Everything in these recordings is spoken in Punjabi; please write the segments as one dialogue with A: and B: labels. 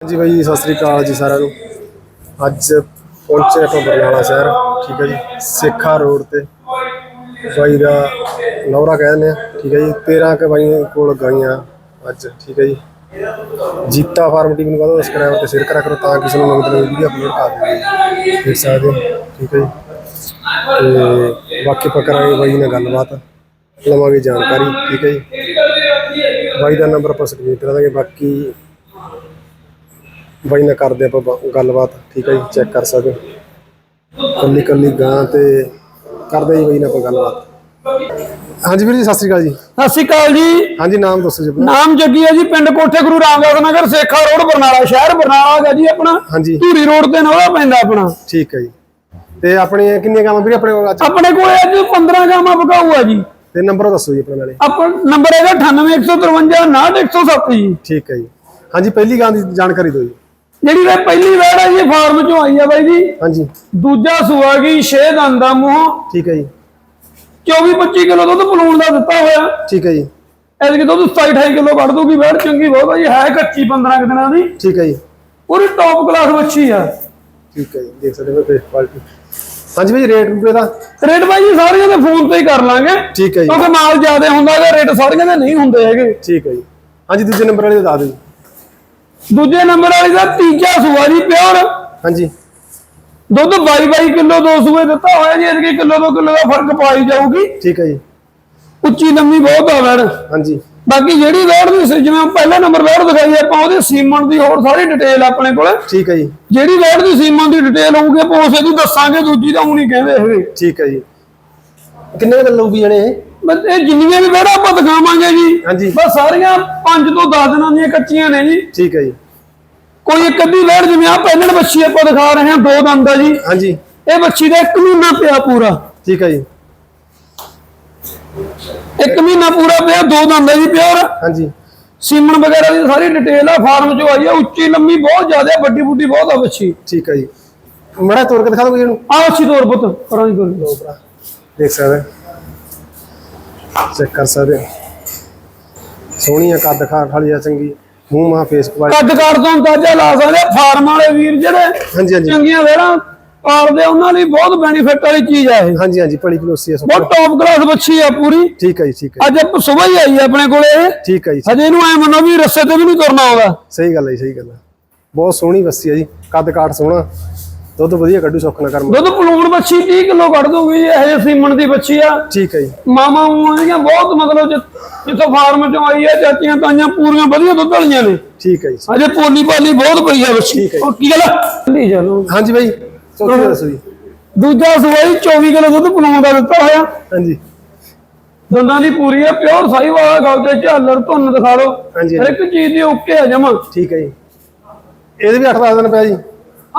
A: ਜੀ ਬਾਈ ਜੀ, ਸਤਿ ਸ੍ਰੀ ਅਕਾਲ ਜੀ ਸਾਰਿਆਂ ਨੂੰ। ਅੱਜ ਪਹੁੰਚੇ ਆਪਾਂ ਬਰਨਾਲਾ ਸ਼ਹਿਰ ਠੀਕ ਹੈ ਜੀ ਸੇਖਾ ਰੋਡ ਤੇ। ਬਾਈ ਦਾ ਲੌਰਾ ਕਹਿੰਦੇ ਆ ਠੀਕ ਹੈ ਜੀ 13 ਕ ਬਾਈ ਕੋਲ ਗਾਈਆਂ ਅੱਜ ਠੀਕ ਹੈ ਜੀ। ਜੀਤਾ ਫਾਰਮ ਟੀਮ ਨੂੰ ਕਹੋ ਸਬਸਕ੍ਰਾਈਬ ਤੇ ਸ਼ੇਅਰ ਕਰਿਆ ਕਰੋ ਤਾਂ ਕਿਸੇ ਨੂੰ ਨਵੀਂ ਨਵੀਂ ਵੀਡੀਓ ਅਪਲੋਡ ਕਰ ਦੇਵੇ ਦੇਖ ਸਕਦੇ ਹੋ ਠੀਕ ਹੈ ਜੀ। ਤੇ ਬਾਕੀ ਆਪਾਂ ਕਰਾਂਗੇ ਬਾਈ ਨਾਲ ਗੱਲਬਾਤ ਲਵਾਂਗੇ ਜਾਣਕਾਰੀ ਠੀਕ ਹੈ ਜੀ। ਬਾਈ ਦਾ ਨੰਬਰ ਆਪਾਂ ਸਕਰੀਨ ਤੇ ਲਾ ਦਾਂਗੇ ਬਾਕੀ ਬਾਈ ਨਾਲ ਕਰਦੇ ਆਪਾਂ ਬ- ਗੱਲਬਾਤ ਠੀਕ ਹੈ ਜੀ ਚੈੱਕ ਕਰ ਸਕਦੇ ਹੋ। ਕੱਲੀ ਕੱਲੀ ਗਾਂ ਤੇ ਕਰਦੇ ਜੀ ਬਾਈ ਨਾਲ ਆਪਾਂ ਗੱਲਬਾਤ। ਹਾਂਜੀ ਵੀਰ ਜੀ ਸਤਿ ਸ੍ਰੀ ਅਕਾਲ ਜੀ।
B: ਸਤਿ ਸ਼੍ਰੀ ਅਕਾਲ ਜੀ।
A: ਹਾਂਜੀ ਨਾਮ ਦੱਸੋ ਜੀ ਆਪਣਾ।
B: ਨਾਮ ਜੱਗੀ ਹੈ ਜੀ ਪਿੰਡ ਕੋਠੇ ਗੁਰੂ ਰਾਮਦਾਸ ਨਗਰ ਸੇਖਾ ਰੋਡ ਬਰਨਾਲਾ ਸ਼ਹਿਰ ਬਰਨਾਲਾ ਹੈਗਾ ਜੀ ਆਪਣਾ।
A: ਹਾਂਜੀ।
B: ਧੂਰੀ ਰੋਡ ਤੇ ਨਵਾਂ ਪੈਂਦਾ ਆਪਣਾ।
A: ਠੀਕ ਹੈ ਜੀ। ਤੇ ਆਪਣੀ ਕਿੰਨੀਆਂ ਗਾਵਾਂ ਵੀਰੇ ਆਪਣੇ ਕੋਲ ਅੱਜ?
B: ਆਪਣੇ ਕੋਲ ਅੱਜ 15 ਗਾਵਾਂ ਬਕਾਊ ਆ ਜੀ।
A: ਤੇ ਨੰਬਰ ਦੱਸੋ ਜੀ ਆਪਣੇ ਨਾਲੇ।
B: ਆਪਣਾ ਨੰਬਰ ਹੈਗਾ 98153 98107 ਜੀ।
A: ਠੀਕ ਹੈ ਜੀ। ਹਾਂਜੀ ਪਹਿਲੀ ਗਾਂ ਦੀ ਜਾਣਕਾਰੀ ਦਿਓ ਜੀ।
B: ਜਿਹੜੀ ਇਹ ਪਹਿਲੀ ਵੈੜ ਹੈ ਜੀ ਫਾਰਮ ਚੋਂ ਆਈ ਆ ਬਾਈ ਜੀ।
A: ਹਾਂਜੀ।
B: ਦੂਜਾ ਸੂਆ ਗਈ 6 ਦੰਦ ਦਾ ਮੂੰਹ।
A: ਠੀਕ ਹੈ ਜੀ।
B: 24 25 ਕਿਲੋ ਦੁੱਧ ਪਲੂਣ ਦਾ ਦਿੱਤਾ ਹੋਇਆ।
A: ਠੀਕ ਹੈ ਜੀ।
B: ਐਤਕੀ ਦੁੱਧ 27 28 ਕਿਲੋ ਕੱਢ ਦੂਗੀ ਵੈੜ ਚੰਗੀ ਬਹੁਤ ਆ ਜੀ ਹੈ ਕੱਚੀ 15 ਕੁ ਦਿਨਾਂ ਦੀ।
A: ਠੀਕ ਹੈ ਜੀ।
B: ਪੂਰੀ ਟੌਪ ਕਲਾਸ ਵੱਛੀ ਆ।
A: ਠੀਕ ਹੈ ਜੀ ਦੇਖ ਸਕਦੇ ਹੋ ਫੇਸ ਕੁਆਲਿਟੀ ਹਾਂਜੀ ਭਾਈ ਰੇਟ ਰੂਪੇ ਦਾ
B: ਰੇਟ ਬਾਈ ਜੀ ਸਾਰੀਆਂ ਦੇ ਫੋਨ ਤੇ ਹੀ ਕਰ ਲਾਂਗੇ।
A: ਠੀਕ ਹੈ ਜੀ।
B: ਕਿਉਂਕਿ ਮਾਲ ਜ਼ਿਆਦਾ ਹੁੰਦਾ ਹੈਗਾ ਰੇਟ ਸਾਰੀਆਂ ਦੇ ਨਹੀਂ ਹੁੰਦੇ ਹੈਗੇ।
A: ਠੀਕ ਹੈ ਜੀ। ਹਾਂਜੀ ਦੂਜੇ ਨੰਬਰ ਵਾਲੇ ਦਾ ਦੱਸ ਦਿਓ
B: ਦੂਜੇ ਨੰਬਰ ਵਾਲੀ ਦਾ ਤੀਜਾ ਸੂਆ ਜੀ ਪਿਓਰ।
A: ਹਾਂਜੀ।
B: ਦੁੱਧ 22 22 ਕਿਲੋ ਦੋ ਸੂਏ ਦਿੱਤਾ ਹੋਇਆ ਜੀ ਇਹਦੇ ਕਿਲੋ ਦੋ ਕਿਲੋ ਦਾ ਫ਼ਰਕ ਪਾਈ ਜਾਊਗੀ।
A: ਠੀਕ ਹੈ ਜੀ।
B: ਉੱਚੀ ਲੰਮੀ ਬਹੁਤ ਆ ਵੈੜ।
A: ਹਾਂਜੀ।
B: ਬਾਕੀ ਜਿਹੜੀ ਵੈੜ ਦੀ ਸੀ ਜਿਵੇਂ ਪਹਿਲਾ ਨੰਬਰ ਵੈੜ ਦਿਖਾਈ ਆਪਾਂ ਉਹਦੇ ਸੀਮਨ ਦੀ ਹੋਰ ਸਾਰੀ ਡਿਟੇਲ ਆਪਣੇ ਕੋਲ।
A: ਠੀਕ ਹੈ ਜੀ।
B: ਜਿਹੜੀ ਵੈੜ ਦੀ ਸੀਮਨ ਦੀ ਡਿਟੇਲ ਹੋਊਗੀ ਆਪਾਂ ਉਸੇ ਦੀ ਦੱਸਾਂਗੇ ਦੂਜੀ ਤਾਂ ਉਹ ਨਹੀਂ ਕਹਿੰਦੇ ਹੈਗੇ।
A: ਠੀਕ ਹੈ ਜੀ। ਕਿੰਨੇ ਕੁ ਲਊਗੀ ਜਣੇ ਇਹ?
B: ਇਹ ਜਿੰਨੀਆਂ ਵੀ ਵੈੜਾਂ ਆਪਾਂ ਦਿਖਾਵਾਂਗੇ ਜੀ
A: ਹਾਂਜੀ।
B: ਬਸ ਸਾਰੀਆਂ 5 ਤੋਂ 10 ਦਿਨਾਂ ਦੀਆਂ ਕੱਚੀਆਂ ਨੇ ਜੀ।
A: ਠੀਕ ਹੈ ਜੀ।
B: ਕੋਈ ਇੱਕ ਅੱਧੀ ਵੈੜ ਜਿਵੇਂ ਆ ਪਹਿਲਣ ਬੱਚੀ ਆਪਾਂ ਦਿਖਾ ਰਹੇ ਹਾਂ ਦੋ ਦੰਦ ਆ ਜੀ।
A: ਹਾਂਜੀ।
B: ਇਹ ਬੱਚੀ ਦਾ 1 ਮਹੀਨਾ ਪਿਆ ਪੂਰਾ।
A: ਠੀਕ ਹੈ ਜੀ।
B: 1 ਮਹੀਨਾ ਪੂਰਾ ਪਿਆ ਦੋ ਦੰਦ ਆ ਜੀ ਪਿਓਰ।
A: ਹਾਂਜੀ।
B: ਸੀਮਨ ਵਗੈਰਾ ਦੀ ਸਾਰੀ ਡਿਟੇਲ ਆ ਫਾਰਮ ਚੋਂ ਆਈ ਆ ਉੱਚੀ ਲੰਮੀ ਬਹੁਤ ਜ਼ਿਆਦਾ ਵੱਡੀ ਬੁੱਢੀ ਬਹੁਤ ਆ ਬੱਚੀ
A: ਠੀਕ ਹੈ ਜੀ। ਮੜਾ ਤੋੜ ਕੇ ਦਿਖਾ ਦੋ ਇਹਨੂੰ।
B: ਆ ਅੱਛੀ ਤੌਰ ਪੁੱਤ ਕਰਾਂ ਦੀ
A: ਭਰਾ ਦੇਖ ਸਕਦੇ ਚੈੱਕ ਕਰ ਸਕਦੇ ਹੋ। ਸੋਹਣੀ ਆ ਕੱਦ ਖਾਟ ਵਾਲੀ ਆ ਚੰਗੀ ਮੂੰਹ ਮਾ ਫੇਸ ਕੁਆਲਿਟੀ
B: ਕੱਦ ਕਾਟ ਤੋਂ ਅੰਦਾਜ਼ਾ ਲਾ ਸਕਦੇ ਫਾਰਮ ਵਾਲੇ ਵੀਰ ਜਿਹੜੇ
A: ਹਾਂਜੀ ਹਾਂਜੀ।
B: ਚੰਗੀਆਂ ਵੇੜਾਂ ਪਾਲਦੇ ਉਹਨਾਂ ਲਈ ਬਹੁਤ ਬੈਨੀਫਿਟ ਵਾਲੀ ਚੀਜ਼ ਆ ਇਹ।
A: ਹਾਂਜੀ ਹਾਂਜੀ ਪੜੀ ਪਲੋਸੀ ਆ ਸੋ
B: ਬਹੁਤ ਟੌਪ ਕਲਾਸ ਬੱਚੀ ਆ ਪੂਰੀ।
A: ਠੀਕ ਹੈ ਜੀ ਠੀਕ ਹੈ
B: ਅੱਜ ਸਵੇਰ ਹੀ ਆਈ ਆ ਆਪਣੇ ਕੋਲੇ ਇਹ।
A: ਠੀਕ ਹੈ ਜੀ
B: ਹਜੇ ਇਹਨੂੰ ਐ ਮੰਨੋ ਵੀ ਰਸਤੇ ਤੇ ਵੀ ਨਹੀਂ ਤੁਰਨਾ ਆਉਂਦਾ।
A: ਸਹੀ ਗੱਲ ਹੈ ਸਹੀ ਗੱਲ ਹੈ ਬਹੁਤ ਸੋਹਣੀ ਬੱਸੀ ਆ ਜੀ। ਕੱਦ ਕਾਠ ਸੋਹਣਾ। ਦੁੱਧ ਵਧੀਆ ਕੱਢੂ ਸੁੱਖ ਨਾ ਕਰਮ
B: ਦੁੱਧ ਪਲੂਣ ਬੱਚੀ 30 ਕਿਲੋ ਕੱਢ ਦੂਗੀ ਇਹ ਹਜੇ ਸੀਮਨ ਦੀ ਬੱਚੀ ਆ।
A: ਠੀਕ ਹੈ ਜੀ।
B: ਮਾਮਾ ਮੂਆਂ ਦੀਆਂ ਬਹੁਤ ਮਤਲਬ ਜਿ- ਜਿੱਥੋਂ ਫਾਰਮ ਚੋਂ ਆਈ ਆ ਚਾਚੀਆਂ ਤਾਈਆਂ ਪੂਰੀਆਂ ਵਧੀਆ ਦੁੱਧ ਵਾਲੀਆਂ ਨੇ।
A: ਠੀਕ ਹੈ ਜੀ।
B: ਅਜੇ ਪੋਲੀ ਪਾਲੀ ਬਹੁਤ ਪਈ ਆ ਬੱਚੀ
A: ਠੀਕ ਹੈ ਜੀ।
B: ਉਹ ਕੀ ਗੱਲ ਢੀ ਚਲੋ
A: ਹਾਂਜੀ ਬਾਈ ਦਾ ਦੱਸੋ ਜੀ।
B: ਦੂਜਾ ਸਵਾਈ 24 ਕਿਲੋ ਦੁੱਧ ਪਲੂਣ ਦਾ ਦਿੱਤਾ ਹੋਇਆ।
A: ਹਾਂਜੀ।
B: ਦੰਦਾਂ ਦੀ ਪੂਰੀ ਆ ਪਿਓਰ ਸਾਈ ਵਾਲਾ ਗੱਲ ਤੇ ਝਾਲਰ ਧੁੰਨ ਦਿਖਾ ਲਓ।
A: ਹਾਂਜੀ,
B: ਹਰ ਇੱਕ ਚੀਜ਼ ਦੀ ਓਕੇ ਆ ਜਮਾ।
A: ਠੀਕ ਹੈ ਜੀ। ਇਹਦੇ ਵੀ 8-10 ਦਿਨ ਪਿਆ ਜੀ।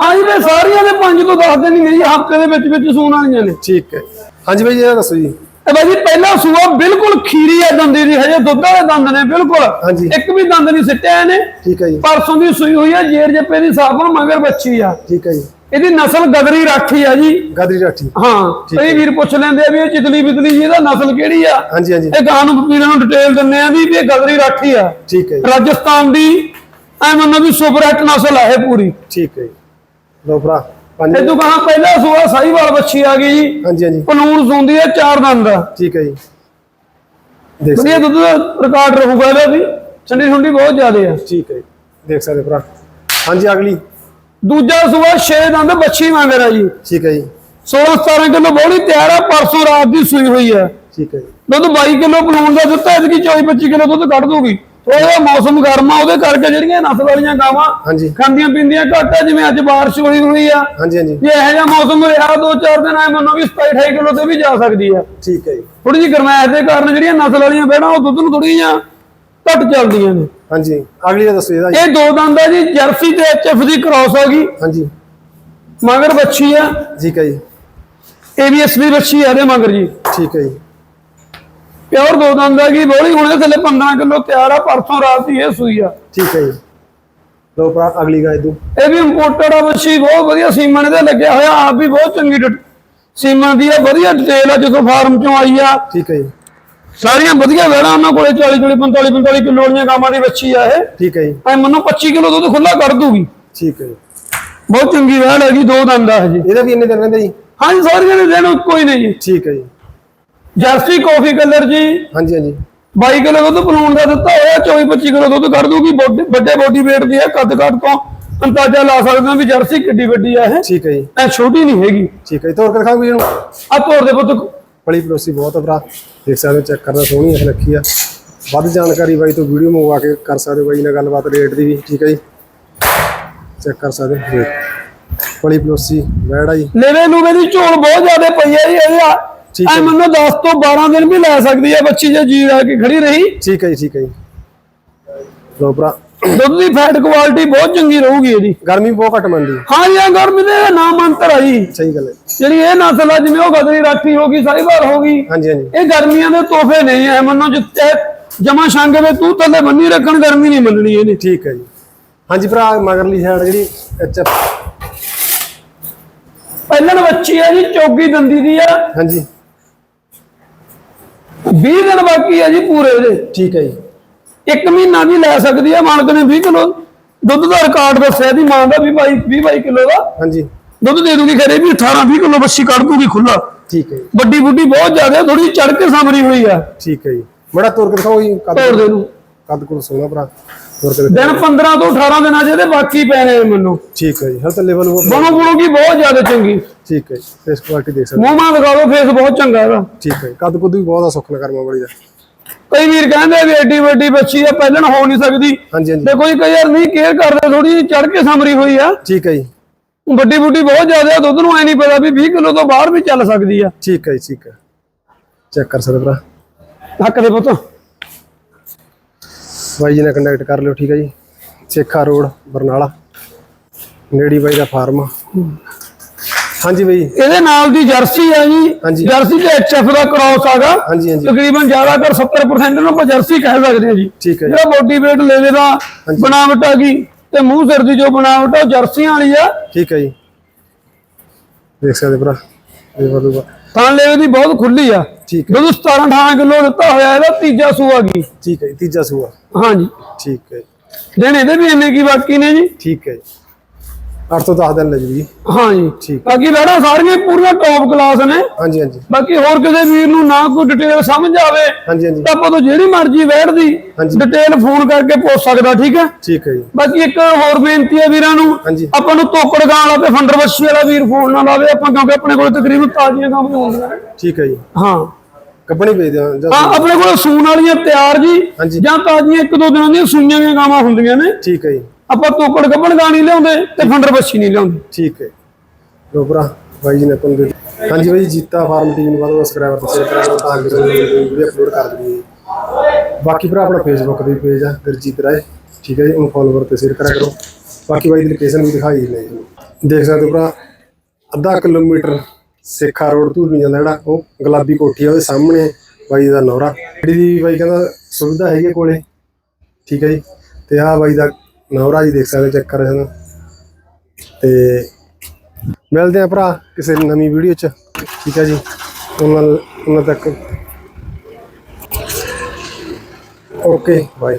B: ਆ ਜੀ ਤੇ ਸਾਰੀਆਂ ਦੇ 5 ਤੋਂ 10 ਦਿਨ ਹੀ ਨੇ ਹਫ਼ਤੇ ਦੇ ਵਿੱਚ ਵਿੱਚ ਸੂਣ ਵਾਲੀਆਂ ਨੇ।
A: ਠੀਕ ਹੈ। ਹਾਂਜੀ ਬਾਈ ਜੀ ਦੱਸੋ ਜੀ।
B: ਤੇ ਬਾਈ ਜੀ ਪਹਿਲਾ ਸੂਆ ਬਿਲਕੁਲ ਖੀਰੀ ਆ ਦੰਦੀ ਦੀ ਹਜੇ ਦੁੱਧ ਵਾਲੇ ਦੰਦ ਨੇ ਬਿਲਕੁਲ।
A: ਹਾਂਜੀ।
B: ਇੱਕ ਵੀ ਦੰਦ ਨਹੀਂ ਸਿੱਟਿਆ ਇਹਨੇ।
A: ਠੀਕ ਹੈ ਜੀ।
B: ਪਰਸੋਂ ਦੀ ਸੂਈ ਹੋਈ ਆ ਜੇਰ ਜੱਪੇ ਦੀ ਸਾਬਣ ਮਗਰ ਬੱਚੀ ਆ।
A: ਠੀਕ ਹੈ ਜੀ।
B: ਇਹਦੀ ਨਸਲ ਗਦਰੀ ਰਾਠੀ ਆ ਜੀ।
A: ਗਾਦਰੀ ਰਾਠੀ।
B: ਹਾਂ ਕਈ ਵੀਰ ਪੁੱਛ ਲੈਂਦੇ ਆ ਵੀ ਇਹ ਚਿਤਲੀ ਬਿਤਲੀ ਜੀ ਇਹਦਾ ਨਸਲ ਕਿਹੜੀ ਆ?
A: ਹਾਂਜੀ ਹਾਂਜੀ।
B: ਇਹ ਗਾਂ ਨੂੰ ਵੀਰਾਂ ਨੂੰ ਡਿਟੇਲ ਦਿੰਨੇ ਆ ਵੀ ਇਹ ਗਦਰੀ ਰਾਠੀ ਆ।
A: ਠੀਕ ਹੈ ਜੀ।
B: ਰਾਜਸਥਾਨ ਦੀ ਐ ਮੰਨੋ ਵੀ ਸੁਪਰਹੈਟ ਨਸਲ ਆ ਇਹ ਪੂਰੀ।
A: ਠੀਕ ਹੈ ਜੀ। ਲੋ ਭਰਾ ਪੰਜ
B: ਇਹ ਤੋਂ ਪਹਿਲਾ ਸੂਆ ਸਾਈਵਾਲ ਬੱਚੀ ਆ ਗਈ ਜੀ।
A: ਹਾਂਜੀ ਹਾਂਜੀ।
B: ਪਲੂਣ ਸੁੰਦੀ ਆ ਚਾਰ ਦੰਦ। ਦਾ
A: ਠੀਕ ਹੈ ਜੀ। ਦੇਖ
B: ਵਧੀਆ ਦੁੱਧ ਦਾ ਰਿਕਾਰਡ ਰਹੂਗਾ ਇਹਦਾ ਵੀ। ਠੰਡੀ ਠੰਡੀ ਬਹੁਤ ਜ਼ਿਆਦਾ ਆ।
A: ਠੀਕ ਹੈ ਜੀ। ਦੇਖ ਸਕਦੇ ਭਰਾ। ਹਾਂਜੀ ਅਗਲੀ।
B: ਦੂਜਾ ਸੂਆ 6 ਦੰਦ ਬੱਚੀ ਮੰਗ ਰਿਹਾ ਜੀ।
A: ਠੀਕ ਹੈ ਜੀ।
B: 16 17 ਕਿਲੋ ਬੋਲੀ ਤਿਆਰ ਆ ਪਰਸੋਂ ਰਾਤ ਦੀ ਸੂਈ ਹੋਈ ਆ
A: ਠੀਕ ਹੈ ਜੀ।
B: ਦੁੱਧ 22 ਕਿਲੋ ਪਲੂਣ ਦਾ ਦਿੱਤਾ ਇਹਦੀ 24 25 ਕਿਲੋ ਦੁੱਧ ਕੱਢ ਦੂਗੀ ਜਿਹਾ ਮੌਸਮ ਗਰਮ ਆ ਉਹਦੇ ਕਰਕੇ ਜਿਹੜੀਆਂ ਨਸਲ ਵਾਲੀਆਂ ਗਾਵਾਂ
A: ਹਾਂਜੀ।
B: ਖਾਂਦੀਆਂ ਪੀਂਦੀਆਂ ਘੱਟ ਆ ਜਿਵੇਂ ਅੱਜ ਬਾਰਿਸ਼ ਹੋਈ ਹੋਈ ਆ।
A: ਹਾਂਜੀ ਹਾਂਜੀ।
B: ਜੇ ਇਹੋ ਜਿਹਾ ਮੌਸਮ ਰਿਹਾ ਦੋ ਚਾਰ ਦਿਨ ਆਏ ਮੰਨੋ ਵੀ 27 28 ਕਿਲੋ ਤੇ ਵੀ ਜਾ ਸਕਦੀ ਆ।
A: ਠੀਕ ਹੈ ਜੀ।
B: ਥੋੜੀ ਜਿਹੀ ਗਰਮੈਸ਼ ਦੇ ਕਾਰਨ ਜਿਹੜੀਆਂ ਨਸਲ ਵਾਲੀਆਂ ਬੈੜਾਂ ਉਹ ਦੁੱਧ ਨੂੰ ਥੋੜੀ ਜਿਹੀਆਂ ਘੱਟ ਚੱਲਦੀਆਂ ਨੇ।
A: ਹਾਂਜੀ ਅਗਲੀ ਦਾ ਦੱਸੋ ਇਹਦਾ
B: ਇਹ ਦੋ ਦੰਦ ਆ ਜੀ ਜਰਸੀ ਤੇ ਐਚਐਫ ਦੀ ਕ੍ਰਾਸ ਆ ਗਈ।
A: ਹਾਂਜੀ।
B: ਮਗਰ ਬੱਚੀ ਆ।
A: ਠੀਕ ਹੈ ਜੀ।
B: ਏਬੀਐਸਬੀ ਬੱਚੀ ਆ ਇਹਦੇ ਮਗਰ ਜੀ।
A: ਠੀਕ ਹੈ ਜੀ।
B: ਪਿਓਰ ਦੋ ਦੰਦ ਗਈ ਬੋਲੀ? ਹੁਣ ਇਹਦੇ ਥੱਲੇ 15 ਕਿਲੋ ਤਿਆਰ ਆ ਪਰਸੋਂ ਰਾਤ ਦੀ ਇਹ ਸੂਈ ਆ।
A: ਠੀਕ ਹੈ ਜੀ। ਲੋ ਭਰਾ ਅਗਲੀ ਗਾਇ ਦੂ
B: ਇਹ ਵੀ ਇੰਪੋਰਟਡ ਆ ਬੱਚੀ ਬਹੁਤ ਵਧੀਆ ਸੀਮਨ ਇਹਦੇ ਲੱਗਿਆ ਹੋਇਆ ਆਪ ਵੀ ਬਹੁਤ ਚੰਗੀ ਡਿਟ- ਸੀਮਨ ਦੀ ਆ ਵਧੀਆ ਡਿਟੇਲ ਆ ਜਦੋਂ ਫਾਰਮ ਚੋਂ ਆਈ ਆ।
A: ਠੀਕ ਹੈ ਜੀ।
B: ਸਾਰੀਆਂ ਵਧੀਆ ਵੈੜਾਂ ਉਹਨਾਂ ਕੋਲੇ 40 40 45 45 ਕਿਲੋ ਵਾਲੀਆਂ ਗਾਵਾਂ ਦੀ ਬੱਚੀ ਆ ਇਹ।
A: ਠੀਕ ਹੈ ਜੀ।
B: ਐ ਮੈਨੂੰ 25 ਕਿਲੋ ਦੁੱਧ ਖੁੱਲਾ ਕਰ ਦੂਗੀ।
A: ਠੀਕ ਹੈ ਜੀ।
B: ਬਹੁਤ ਚੰਗੀ ਵੈੜ ਹੈਗੀ ਦੋ ਦੰਦ ਆ ਹਜੇ
A: ਇਹਦਾ ਵੀ ਇੰਨੇ ਦਿਨ ਰਹਿੰਦੇ ਜੀ?
B: ਹਾਂਜੀ ਸਾਰੀਆਂ ਦੇ ਦੇਣ ਕੋਈ ਨਹੀਂ ਜੀ।
A: ਠੀਕ ਹੈ ਜੀ।
B: ਜਰਸੀ ਕਾਫੀ ਕਲਰ ਜੀ।
A: ਹਾਂਜੀ ਹਾਂਜੀ।
B: 22 ਕਿਲੋ ਦੁੱਧ ਪਲਾਉਣ ਦਾ ਦਿੱਤਾ ਹੋਇਆ 24 25 ਕਿਲੋ ਦੁੱਧ ਕੱਢ ਦੂਗੀ। ਵੱਡੇ ਬੋਡੀ weight ਦੀ ਹੈ ਕੱਦ ਕੱਦ ਤੋਂ ਅੰਦਾਜ਼ਾ ਲਾ ਸਕਦੇ ਹਾਂ ਵੀ ਜਰਸੀ ਕਿੱਡੀ ਵੱਡੀ ਆ ਇਹ।
A: ਠੀਕ ਹੈ ਜੀ।
B: ਐ ਛੋਟੀ ਨਹੀਂ ਹੈਗੀ।
A: ਠੀਕ ਹੈ ਜੀ ਤੋਰ ਕੇ ਦਿਖਾਓ ਇਹਨੂੰ
B: ਆ ਤੋਰ ਦੇ ਪੁੱਤ।
A: ਬੜੀ ਪਲੋਸੀ ਬਹੁਤ ਆ ਭਰਾ। ਦੇਖ ਸਕਦੇ ਹੋ ਚੈੱਕ ਕਰਨਾ ਸੋਹਣੀ ਹੈ ਰੱਖੀ ਆ। ਵੱਧ ਜਾਣਕਾਰੀ ਬਾਈ ਤੋਂ ਵੀਡੀਓ ਮੰਗਵਾ ਕੇ ਕਰ ਸਕਦੇ ਹੋ ਬਾਈ ਨਾਲ ਗੱਲਬਾਤ ਰੇਟ ਦੀ ਵੀ ਠੀਕ ਹੈ ਜੀ। ਚੈੱਕ ਕਰ ਸਕਦੇ ਹੋ ਰੇਟ ਬੜੀ ਪਲੋਸੀ ਵੈੜਾ ਜੀ।
B: ਲੈਵੇ ਲੂਵੇ ਦੀ ਝੋਲ ਬਹੁਤ ਜ਼ਿਆਦਾ ਪਈ ਹੈ ਜੀ ਇਹਦਾ
A: ਠੀਕ ਹੈ
B: ਐ ਮੈਨੂੰ 10 ਤੋਂ 12 ਦਿਨ ਵੀ ਲੈ ਸਕਦੀ ਹੈ ਬੱਚੀ ਜੇ ਜੀ ਲਾ ਕੇ ਖੜੀ ਰਹੀ।
A: ਠੀਕ ਹੈ ਜੀ ਠੀਕ ਹੈ ਜੀ। ਲੋ ਭਰਾ।
B: ਦੁੱਧ ਦੀ ਫੈਟ ਕੁਆਲਿਟੀ ਬਹੁਤ ਚੰਗੀ ਰਹੂਗੀ ਇਹਦੀ।
A: ਗਰਮੀ ਬਹੁਤ ਘੱਟ ਮੰਦੀ
B: ਹਾਂ ਜੀ ਇਹ ਗਰਮੀ ਦੇ ਨਾਮ ਅੰਤਰ ਆ ਜੀ।
A: ਸਹੀ ਗੱਲ ਹੈ।
B: ਜਿਹੜੀ ਇਹ ਨਸਲ ਆ ਜਿਵੇਂ ਉਹ ਗਦਰੀ ਰਾਠੀ ਹੋ ਗਈ ਸਾਈਵਾਲ ਹੋ ਗਈ
A: ਹਾਂਜੀ ਹਾਂਜੀ।
B: ਇਹ ਗਰਮੀਆਂ ਦੇ ਤੋਹਫੇ ਨਹੀਂ ਐ ਮੰਨੋ ਜਿੱਤੇ ਜਮਾ ਸ਼ੰਗ ਦੇ ਤੂੰ ਥੱਲੇ ਬੰਨੀ ਰੱਖਣ ਗਰਮੀ ਨਹੀਂ ਮੰਨਣੀ ਇਹਨੇ
A: ਠੀਕ ਹੈ ਜੀ। ਹਾਂਜੀ ਭਰਾ ਮਗਰਲੀ ਸਾਈਡ ਜਿਹੜੀ
B: ਪਹਿਲਣ ਬੱਚੀ ਹੈ ਜੀ ਚੌਗੀ ਦੰਦੀ ਦੀ ਆ।
A: ਹਾਂਜੀ।
B: 20 ਦਿਨ ਬਾਕੀ ਹੈ ਜੀ ਪੂਰੇ ਦੇ
A: ਠੀਕ ਹੈ ਜੀ।
B: ਇੱਕ ਮਹੀਨਾ ਵੀ ਲੈ ਸਕਦੀ ਹੈ ਮਾਲਕ ਨੇ 20 ਕਿਲੋ। ਦੁੱਧ ਦਾ ਰਿਕਾਰਡ ਦੱਸਿਆ ਦੀ ਮਾਂ ਦਾ ਵੀ 22 20 22 ਕਿਲੋ ਦਾ।
A: ਹਾਂਜੀ।
B: ਦੁੱਧ ਦੇ ਦੂਗੀ ਖਰੇ ਵੀ 18 20 ਕਿਲੋ ਬੱਚੀ ਕੱਢ ਦੂਗੀ ਖੁੱਲਾ
A: ਠੀਕ ਹੈ
B: ਵੱਡੀ ਬੁੱਢੀ ਬਹੁਤ ਜ਼ਿਆਦਾ ਥੋੜੀ ਚੜ ਕੇ ਸਾਂਭਰੀ ਹੋਈ ਆ।
A: ਠੀਕ ਹੈ ਜੀ। ਬੜਾ ਤੋਰ ਕੇ ਦਿਖਾਓ ਜੀ ਕੱਦ
B: ਦੇ ਨੂੰ
A: ਕੱਦ ਕੋਲ ਸੋਹਣਾ ਭਰਾ।
B: ਦਿਨ 15 ਤੋਂ 18 ਦਿਨਾਂ ਜਿਹਦੇ ਬਾਕੀ ਪੈ ਨੇ ਮੈਨੂੰ।
A: ਠੀਕ ਹੈ ਜੀ ਹਰ ਤਾਂ ਲੈਵਲ ਉਹ
B: ਬਣੋ ਬਣੋ ਕੀ ਬਹੁਤ ਜ਼ਿਆਦਾ ਚੰਗੀ।
A: ਠੀਕ ਹੈ ਜੀ ਫੇਸ ਕੁਆਲਿਟੀ ਦੇਖ ਸਕਦੇ
B: ਮੂੰਹ ਮਾਂ ਦਿਖਾ ਦਿਓ ਫੇਸ ਬਹੁਤ ਚੰਗਾ ਇਹਦਾ।
A: ਠੀਕ ਹੈ ਜੀ। ਕੱਦ ਕੁੱਦ ਵੀ ਬਹੁਤ ਆ ਸੁੱਖ ਨਾ ਕਰਮਾ ਬੜੀ ਦਾ।
B: ਕਈ ਵੀਰ ਕਹਿੰਦੇ ਵੀ ਐਡੀ ਵੱਡੀ ਬੱਚੀ ਆ ਪਹਿਲਣ ਹੋ ਨਹੀਂ ਸਕਦੀ।
A: ਹਾਂਜੀ ਹਾਂਜੀ।
B: ਤੇ ਕੋਈ ਕਈ ਯਾਰ ਨਹੀਂ ਕੇਅਰ ਕਰਦੇ ਥੋੜੀ ਚੜ ਕੇ ਸਾਂਭਰੀ ਹੋਈ ਆ।
A: ਠੀਕ ਹੈ ਜੀ।
B: ਵੱਡੀ ਬੁੱਢੀ ਬਹੁਤ ਜ਼ਿਆਦਾ ਦੁੱਧ ਨੂੰ ਐ ਨਹੀਂ ਪਤਾ ਵੀ 20 ਕਿਲੋ ਤੋਂ ਬਾਹਰ ਵੀ ਚੱਲ ਸਕਦੀ ਆ।
A: ਠੀਕ ਹੈ ਜੀ ਠੀਕ ਹੈ। ਚੈੱਕ ਕਰ ਸਕਦੇ ਭਰਾ।
B: ਹੱਕ ਦੇ ਪੁੱਤ।
A: ਬਾਈ ਜੀ ਨਾਲ ਕੰਟੈਕਟ ਕਰ ਲਿਓ ਠੀਕ ਹੈ ਜੀ। ਸੇਖਾ ਰੋਡ ਬਰਨਾਲਾ। ਨੇੜੀ ਬਾਈ ਦਾ ਫਾਰਮ। ਹਾਂਜੀ ਬਾਈ।
B: ਇਹਦੇ ਨਾਲ ਦੀ ਜਰਸੀ ਆ ਜੀ। ਜਰਸੀ ਤੇ ਐਚਐਫ ਦਾ ਕ੍ਰਾਸ ਆਗਾ
A: ਹਾਂਜੀ ਹਾਂਜੀ।
B: ਤਕਰੀਬਨ ਜ਼ਿਆਦਾਤਰ 70% ਨੂੰ ਆਪਾਂ ਜਰਸੀ ਕਹਿ ਸਕਦੇ ਹਾਂ ਜੀ।
A: ਠੀਕ ਹੈ
B: ਜਿਹੜਾ ਬੋਡੀ weight ਲੈਵੇ ਦਾ ਬਣਾਵਟ ਆ ਗਈ ਤੇ ਮੂੰਹ ਸਿਰ ਦੀ ਜੋ ਬਣਾਵਟ ਆ ਉਹ ਜਰਸੀਆਂ ਵਾਲੀ ਆ।
A: ਠੀਕ ਹੈ ਜੀ। ਦੇਖ ਸਕਦੇ ਭਰਾ। ਇਹ ਵਧੂਗਾ
B: ਥਾਂ ਲੈਵੇ ਦੀ ਬਹੁਤ ਖੁੱਲੀ ਆ।
A: ਠੀਕ ਹੈ।
B: ਦੁੱਧ 17 18 ਕਿਲੋ ਦਿੱਤਾ ਹੋਇਆ ਇਹਦਾ ਤੀਜਾ ਸੂਆ ਗਈ
A: ਠੀਕ ਹੈ ਜੀ ਤੀਜਾ ਸੂਆ।
B: ਹਾਂਜੀ।
A: ਠੀਕ ਹੈ ਜੀ।
B: ਦਿਨ ਇਹਦੇ ਵੀ ਇੰਨੇ ਕੀ ਬਾਕੀ ਨੇ ਜੀ?
A: ਠੀਕ ਹੈ ਜੀ। 8 ਤੋਂ 10 ਦਿਨ ਲੱਗ ਜੀ
B: ਹਾਂਜੀ।
A: ਠੀਕ।
B: ਬਾਕੀ ਬੈਠਾ ਸਾਰੀਆਂ ਪੂਰੀਆਂ ਟੌਪ ਕਲਾਸ ਨੇ।
A: ਹਾਂਜੀ ਹਾਂਜੀ।
B: ਬਾਕੀ ਹੋਰ ਕਿਸੇ ਵੀਰ ਨੂੰ ਨਾ ਕੋਈ ਡਿਟੇਲ ਸਮਝ ਆਵੇ
A: ਹਾਂਜੀ ਹਾਂਜੀ।
B: ਤਾਂ ਆਪਾਂ ਤੋਂ ਜਿਹੜੀ ਮਰਜ਼ੀ ਬੈਠਦੀ
A: ਹਾਂਜੀ।
B: ਡਿਟੇਲ ਫੋਨ ਕਰਕੇ ਪੁੱਛ ਸਕਦਾ ਠੀਕ ਹੈ?
A: ਠੀਕ ਹੈ ਜੀ।
B: ਬਾਕੀ ਇੱਕ ਹੋਰ ਬੇਨਤੀ ਹੈ ਵੀਰਾਂ ਨੂੰ
A: ਹਾਂਜੀ।
B: ਆਪਾਂ ਨੂੰ ਤੋਕੜ ਗਾਂ ਵਾਲਾ ਤੇ ਫੰਡਰ ਬੱਛੀ ਵਾਲਾ ਵੀਰ ਫੋਨ ਨਾ ਲਾਵੇ ਆਪਾਂ ਕਿਉਂਕਿ ਆਪਣੇ ਕੋਲ ਤਕਰੀਬਨ ਤਾਜ਼ੀਆਂ ਹੁੰਦੀਆਂ ਨੇ।
A: ਠੀਕ ਹੈ ਜੀ।
B: ਹਾਂ।
A: ਕੱਪੜੇ ਭੇਜ ਦਿਆਂ ਜਾਂ
B: ਹਾਂ ਆਪਣੇ ਕੋਲ ਸੂਣ ਵਾਲੀਆਂ ਤਿਆਰ ਜੀ। ਜਾਂ ਤਾਜ਼ੀਆਂ ਇੱਕ ਦੋ ਦਿਨਾਂ ਦੀਆਂ ਸੂਈਆਂ ਦੀਆਂ ਗਾਵਾਂ ਹੁੰਦੀਆਂ ਨੇ।
A: ਠੀਕ ਹੈ ਜੀ।
B: ਆਪਾਂ ਤੋਕੜ ਗੱਬਣ ਗਾਂ ਨਹੀਂ ਲਿਆਉਂਦੇ ਤੇ ਫੰਡਰ ਬੱਛੀ ਨਹੀਂ ਲਿਆਉਂਦੇ।
A: ਠੀਕ ਹੈ। ਲੋ ਭਰਾ ਬਾਈ ਜੀ ਨੇ ਤੁਹਾਨੂੰ ਦੇ ਹਾਂਜੀ ਬਾਈ ਜੀਤਾ ਫਾਰਮ ਟੀਮ ਨੂੰ ਵੱਧ ਸਬਸਕ੍ਰਾਈਬਰ ਤੇ ਸ਼ੇਅਰ ਕਰਿਆ ਕਰੋ ਤਾਂ ਤੁਹਾਨੂੰ ਵੀਡੀਓ ਅਪਲੋਡ ਕਰ ਦਈਏ। ਬਾਕੀ ਭਰਾ ਆਪਣਾ ਫੇਸਬੁੱਕ ਤੇ ਪੇਜ ਆ ਗੁਰਜੀਤ ਰਾਏ। ਠੀਕ ਹੈ ਜੀ ਉਹਨੂੰ ਫੋਲੋਵਰ ਤੇ ਸ਼ੇਅਰ ਕਰਿਆ ਕਰੋ। ਬਾਕੀ ਬਾਈ ਦੀ ਲੋਕੇਸ਼ਨ ਵੀ ਦਿਖਾਈ ਜੀ। ਦੇਖ ਸਕਦੇ ਹੋ ਭਰਾ ਅੱਧਾ ਕਿਲੋਮੀਟਰ ਸੇਖਾ ਰੋਡ ਤੋਂ ਵੀ ਜਾਂਦਾ ਜਿਹੜਾ, ਉਹ ਗੁਲਾਬੀ ਕੋਠੀ ਆ, ਉਹਦੇ ਸਾਹਮਣੇ ਬਾਈ ਦਾ ਨੌਰਾ। ਜਿਹੜੀ ਦੀ ਬਾਈ ਕਹਿੰਦਾ ਸੁਵਿਧਾ ਹੈਗੀ ਆ ਕੋਲੇ, ਠੀਕ ਹੈ ਜੀ। ਤੇ ਆਹ ਬਾਈ ਦਾ ਨੌਰਾ ਜੀ ਦੇਖ ਸਕਦੇ ਚੈੱਕ ਕਰ ਸਕਦੇ ਤੇ ਮਿਲਦੇ ਆ ਭਰਾ ਕਿਸੇ ਨਵੀਂ ਵੀਡੀਓ ਚ, ਠੀਕ ਹੈ ਜੀ। ਉਹਨਾਂ ਉਹਨਾਂ ਤੱਕ। Okay, bye.